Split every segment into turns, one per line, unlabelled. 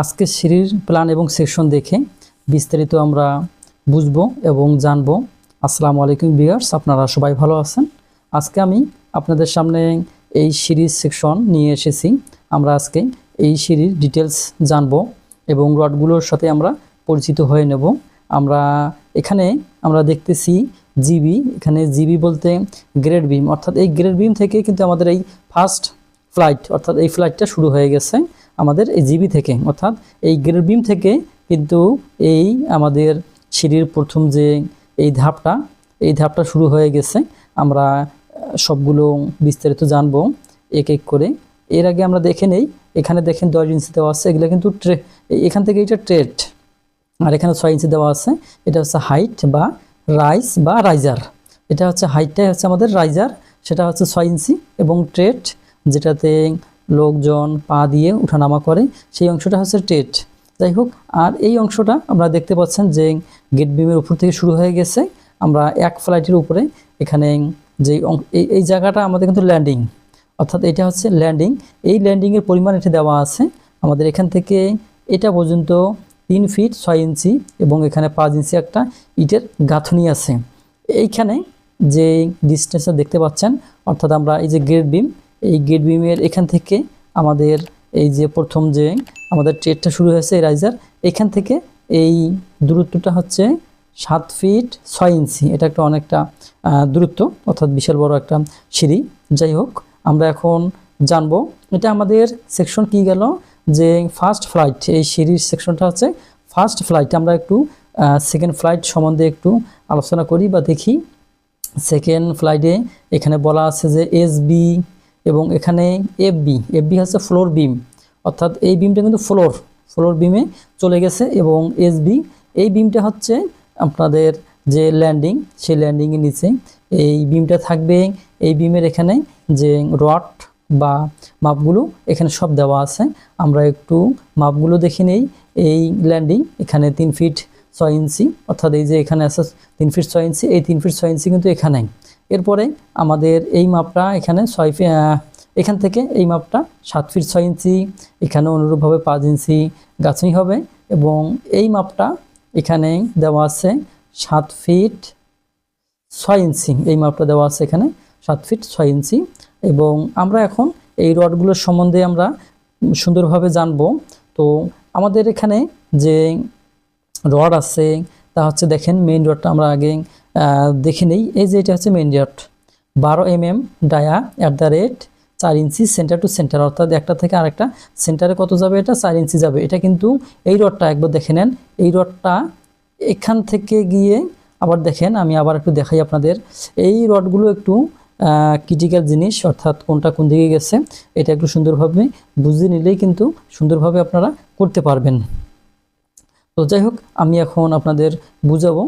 আজকে সিঁড়ির প্ল্যান এবং সেকশন দেখে বিস্তারিত আমরা বুঝব এবং জানব। আসসালামু আলাইকুম বিয়ার্স আপনারা সবাই ভালো আছেন? আজকে আমি আপনাদের সামনে এই সিরিজ সেকশন নিয়ে এসেছি। আমরা আজকে এই সিঁড়ির ডিটেলস জানব এবং রডগুলোর সাথে আমরা পরিচিত হয়ে নেব। আমরা এখানে আমরা দেখতেছি জিবি, এখানে জিবি বলতে গ্রেড বিম। অর্থাৎ এই গ্রেড বিম থেকে কিন্তু আমাদের এই ফার্স্ট ফ্লাইট, অর্থাৎ এই ফ্লাইটটা শুরু হয়ে গেছে। আমাদের এই জিবি থেকে, অর্থাৎ এই গ্রেড বিম থেকে কিন্তু এই আমাদের সিঁড়ির প্রথম যে এই ধাপটা এই ধাপটা শুরু হয়ে গেছে। আমরা সবগুলো বিস্তারিত জানব এক এক করে। এর আগে আমরা দেখে নেই, এখানে দেখেন দশ ইঞ্চি দেওয়া আছে, এগুলো কিন্তু ট্রে এখান থেকে এটা ট্রেড। আর এখানে ছয় ইঞ্চি দেওয়া আছে, এটা হচ্ছে হাইট বা রাইস বা রাইজার। এটা হচ্ছে হাইটটাই হচ্ছে আমাদের রাইজার, সেটা হচ্ছে ছয় ইঞ্চি এবং ট্রেড, যেটাতে লোকজন পা দিয়ে উঠানামা করে, সেই অংশটা হচ্ছে টেট। যাই হোক, আর এই অংশটা আমরা দেখতে পাচ্ছেন যে গেট বিমের উপর থেকে শুরু হয়ে গেছে। আমরা এক ফ্লাইটের উপরে এখানে যে এই জায়গাটা আমাদের কিন্তু ল্যান্ডিং। অর্থাৎ এটা হচ্ছে ল্যান্ডিং। এই ল্যান্ডিংয়ের পরিমাণ এটা দেওয়া আছে। আমাদের এখান থেকে এটা পর্যন্ত তিন ফিট ছয় ইঞ্চি এবং এখানে পাঁচ ইঞ্চি একটা ইটের গাঁথনি আছে। এইখানে যে ডিস্টেন্সটা দেখতে পাচ্ছেন, অর্থাৎ আমরা এই যে গেট বিম এই গেট বিমের এখান থেকে আমাদের এই যে প্রথম যে আমাদের ট্রেডটা শুরু হয়েছে এই রাইজার এখান থেকে এই দূরত্বটা হচ্ছে সাত ফিট ছয় ইঞ্চি। এটা একটা অনেকটা দূরত্ব, অর্থাৎ বিশাল বড় একটা সিঁড়ি। যাই হোক, আমরা এখন জানব এটা আমাদের সেকশন কি গেল? যে ফার্স্ট ফ্লাইট এই সিঁড়ির সেকশনটা হচ্ছে ফার্স্ট ফ্লাইট আমরা একটু সেকেন্ড ফ্লাইট সম্বন্ধে একটু আলোচনা করি বা দেখি। সেকেন্ড ফ্লাইটে এখানে বলা আছে যে এস বি এবং এখানে এফ বি এফ বি হচ্ছে ফ্লোর বিম অর্থাৎ এই বিমটা কিন্তু ফ্লোর ফ্লোর বিমে চলে গেছে এবং এস বি এই বিমটা হচ্ছে আপনাদের যে ল্যান্ডিং সেই ল্যান্ডিংয়ের নিচে। এই বিমটা থাকবে, এই বিমের এখানে যে রড বা মাপগুলো এখানে সব দেওয়া আছে। আমরা একটু মাপগুলো দেখে নেই। এই ল্যান্ডিং এখানে তিন ফিট ছয় ইঞ্চি অর্থাৎ এই যে এখানে আছে তিন ফিট ছয় ইঞ্চি এই তিন ফিট ছয় ইঞ্চি কিন্তু এখানে। এরপরে আমাদের এই মাপটা এখানে ছয় এখান থেকে এই মাপটা সাত ফিট ছয় ইঞ্চি, এখানে অনুরূপভাবে পাঁচ ইঞ্চি গাছনি হবে এবং এই মাপটা এখানে দেওয়া আছে সাত ফিট ছয় ইঞ্চি। এই মাপটা দেওয়া আছে এখানে সাত ফিট ছয় ইঞ্চি এবং আমরা এখন এই রডগুলোর সম্বন্ধে আমরা সুন্দরভাবে জানব। তো আমাদের এখানে যে রড আছে, তা হচ্ছে দেখেন মেইন রডটা আমরা আগে দেখে নেই। এই যে এটা হচ্ছে মেইন রড বারো M M dia at the rate চার ইঞ্চি সেন্টার টু সেন্টার অর্থাৎ একটা থেকে আরেকটা সেন্টারে কত যাবে এটা? চার ইঞ্চি যাবে। এটা কিন্তু এই রডটা একবার দেখে নেন। এই রডটা এখান থেকে গিয়ে আবার দেখেন, আমি আবার একটু দেখাই আপনাদের। এই রডগুলো একটু ক্রিটিক্যাল জিনিস, অর্থাৎ কোনটা কোন দিকে গেছে, এটা একটু সুন্দরভাবে বুঝে নিলেই কিন্তু সুন্দরভাবে আপনারা করতে পারবেন। তো যাই হোক, আমি এখন আপনাদের বুঝাবো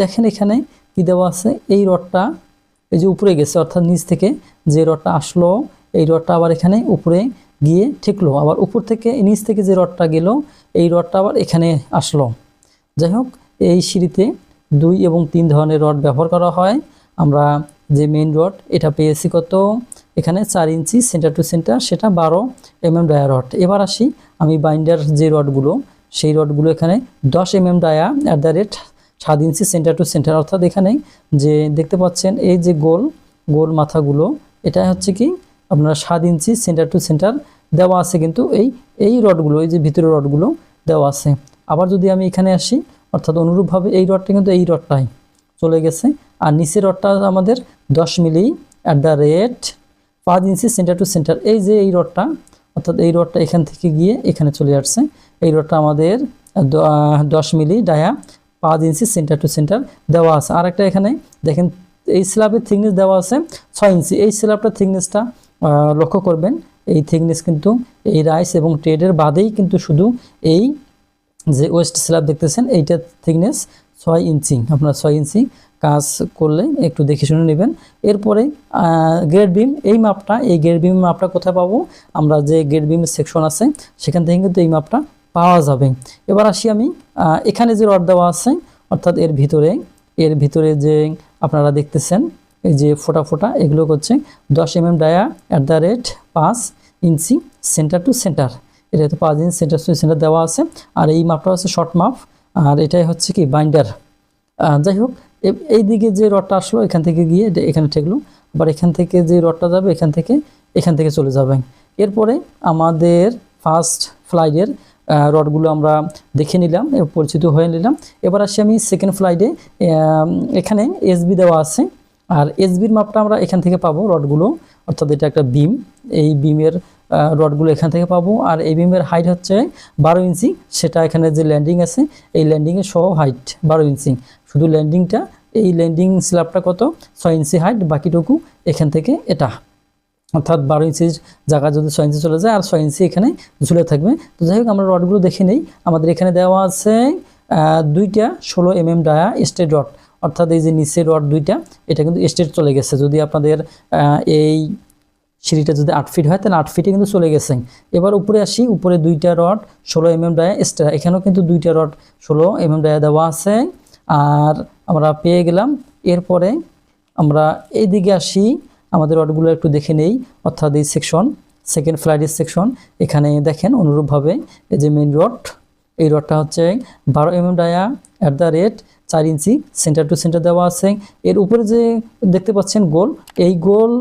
দেখেন এখানে কি দেওয়া আছে? এই রডটা এই যে উপরে গেছে, অর্থাৎ নিচ থেকে যে রডটা আসলো, এই রডটা আবার এখানে উপরে গিয়ে ঠেকলো। আবার উপর থেকে, নিচ থেকে যে রডটা গেল, এই রডটা আবার এখানে আসলো। যাই হোক, এই সিঁড়িতে দুই এবং তিন ধরনের রড ব্যবহার করা হয়। আমরা যে মেইন রড, এটা পেয়েছি কত? এখানে চার ইঞ্চি সেন্টার টু সেন্টার সেটা বারো এম এম ডায়া রড এবার আসি, আমি বাইন্ডার যে রডগুলো, সেই রডগুলো এখানে দশ M M dia at the rate সাত ইঞ্চি সেন্টার টু সেন্টার অর্থাৎ এখানে যে দেখতে পাচ্ছেন এই যে গোল গোল মাথাগুলো এটা হচ্ছে কি আপনারা সাত ইঞ্চি সেন্টার টু সেন্টার দেওয়া আছে কিন্তু এই এই রডগুলো, এই যে ভিতরের রডগুলো দেওয়া আছে। আবার যদি আমি এখানে আসি, অর্থাৎ অনুরূপভাবে এই রডটা কিন্তু এই রডটাই চলে গেছে। আর নিচের রডটা আমাদের দশ মিলি অ্যাট দ্য রেট পাঁচ ইঞ্চি সেন্টার টু সেন্টার, এই যে এই রডটা, অর্থাৎ এই রডটা এখান থেকে গিয়ে এখানে চলে আসছে। এই রডটা আমাদের দশ মিলি ডায়া পাঁচ ইঞ্চি সেন্টার টু সেন্টার দেওয়া আছে। আর একটা এখানে দেখেন, এই স্ল্যাবের থিকনেস দেওয়া আছে ছয় ইঞ্চি। এই স্ল্যাবটার থিকনেসটা লক্ষ্য করবেন, এই থিকনেস কিন্তু এই রাইস এবং ট্রেডের বাদেই কিন্তু শুধু এই যে ওয়েস্ট স্ল্যাব দেখতেছেন এইটার থিকনেস ছয় ইঞ্চি। আপনার ছয় ইঞ্চি কাজ করলে একটু দেখে শুনে নেবেন। এরপরে গ্রেড বিম এই মাপটা, এই গ্রেড বিম মাপটা কোথায় পাবো? আমরা যে গ্রেড বিমের সেকশন আছে, সেখান থেকে কিন্তু এই মাপটা পাওয়া যাবে। এবার আসি আমি এখানে যে রড দেওয়া আছে, অর্থাৎ এর ভিতরে এর ভিতরে যে আপনারা দেখতেছেন, এই যে ফোটা ফোটা, এগুলো হচ্ছে দশ M M dia at the rate পাঁচ ইঞ্চি সেন্টার টু সেন্টার এটা তো পাঁচ ইঞ্চ সেন্টার টু সেন্টার দেওয়া আছে, আর এই মাপটা হচ্ছে শর্ট মাপ, আর এটাই হচ্ছে কি বাইন্ডার যাই হোক এই দিকে যে রডটা আসলো, এখান থেকে গিয়ে এখানে ঠেকলো, আবার এখান থেকে যে রডটা যাবে, এখান থেকে এখান থেকে চলে যাবে। এরপরে আমাদের ফার্স্ট ফ্লাইটের রডগুলো আমরা দেখে নিলাম পরিচিত হয়ে নিলাম। এবার আসি আমি সেকেন্ড ফ্লাইটে এখানে এসবি দেওয়া আছে। আর এসবির মাপটা আমরা এখান থেকে পাবো রডগুলো, অর্থাৎ এটা একটা বিম এই বিমের রডগুলো এখান থেকে পাবো। আর এই বিমের হাইট হচ্ছে বারো ইঞ্চি, সেটা এখানে যে ল্যান্ডিং আছে, এই ল্যান্ডিংয়ের সহ হাইট বারো ইঞ্চি। শুধু ল্যান্ডিংটা এই ল্যান্ডিং স্ল্যাবটা কত? ছয় ইঞ্চি হাইট বাকিটুকু এখান থেকে এটা। অর্থাৎ বারো ইঞ্চির জায়গা যদি ছয় ইঞ্চি চলে যায় আর ছয় ইঞ্চি এখানে ঝুলে থাকবে। তো যাই হোক, আমরা রডগুলো দেখে নেই। আমাদের এখানে দেওয়া আছে দুইটা ষোলো M M dia straight rod. অর্থাৎ এই যে নিচে রড দুইটা, এটা কিন্তু স্টেট চলে গেছে। যদি আপনাদের এই সিঁড়িটা যদি আট ফিট হয়, তাহলে আট ফিটে কিন্তু চলে গেছে। এবার উপরে আসি, উপরে দুইটা রড, ষোলো এম এম ডায়া এক্সট্রা এখানেও কিন্তু দুইটা রড ষোলো এম এম ডায়া দেওয়া আছে। আর আমরা পেয়ে গেলাম। এরপরে আমরা এই দিকে আসি। আমাদের রডগুলো একটু দেখে নেই, অর্থাৎ এই সেকশন সেকেন্ড ফ্লাইটের সেকশন এখানে দেখেন অনুরূপভাবে এই যে মেইন রড এই রডটা হচ্ছে বারো M M dia at the rate চার ইঞ্চি সেন্টার টু সেন্টার দেওয়া আছে। এর উপরে যে দেখতে পাচ্ছেন গোল, এই গোল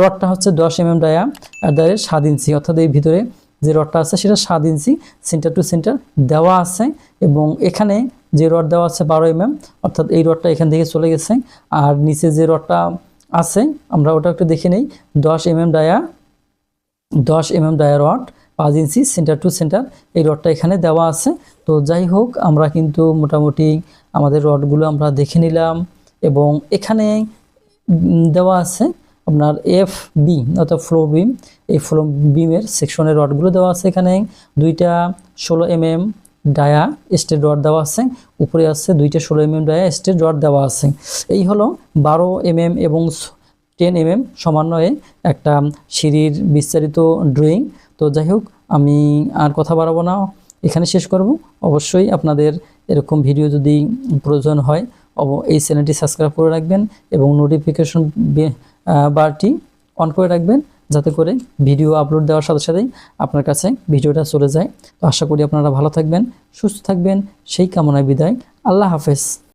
রডটা হচ্ছে দশ M M dia at the rate সাত ইঞ্চি। অর্থাৎ এই ভিতরে যে রডটা আছে সেটা সাত ইঞ্চি সেন্টার টু সেন্টার দেওয়া আছে এবং এখানে যে রড দেওয়া আছে বারো এম অর্থাৎ এই রডটা এখান থেকে চলে গেছে। আর নিচে যে রডটা আছে, আমরা ওটা একটু দেখে নেই। দশ এম এম ডায়া দশ এম এম ডায়া রড, পাঁচ ইঞ্চি, সেন্টার টু সেন্টার, এই রডটা এখানে দেওয়া আছে। তো যাই হোক, আমরা কিন্তু মোটামুটি আমাদের রডগুলো আমরা দেখে নিলাম এবং এখানে দেওয়া আছে আপনার এফ বি অর্থাৎ ফ্লোর বিম এই ফ্লো বিমের সেকশনের রডগুলো দেওয়া আছে এখানে। দুইটা ষোলো M M dia straight rod দেওয়া আছে, উপরে আছে দুইটা ষোলো M M dia straight rod দেওয়া আছে। এই হলো বারো এম এম এবং টেন এম এম সমন্বয়ে একটা সিঁড়ির বিস্তারিত ড্রয়িং। তো যাই হোক, আমি আর কথা বাড়াবো না, এখানে শেষ করব। অবশ্যই আপনাদের এরকম ভিডিও যদি প্রয়োজন হয়, অব- এই চ্যানেলটি সাবস্ক্রাইব করে রাখবেন এবং নোটিফিকেশন বারটি অন করে রাখবেন। যাতে করে ভিডিও আপলোড দেওয়ার সাথে সাথেই আপনার কাছে ভিডিওটা চলে যায়। তো আশা করি আপনারা ভালো থাকবেন, সুস্থ থাকবেন। সেই কামনায় বিদায়। আল্লাহ হাফেজ।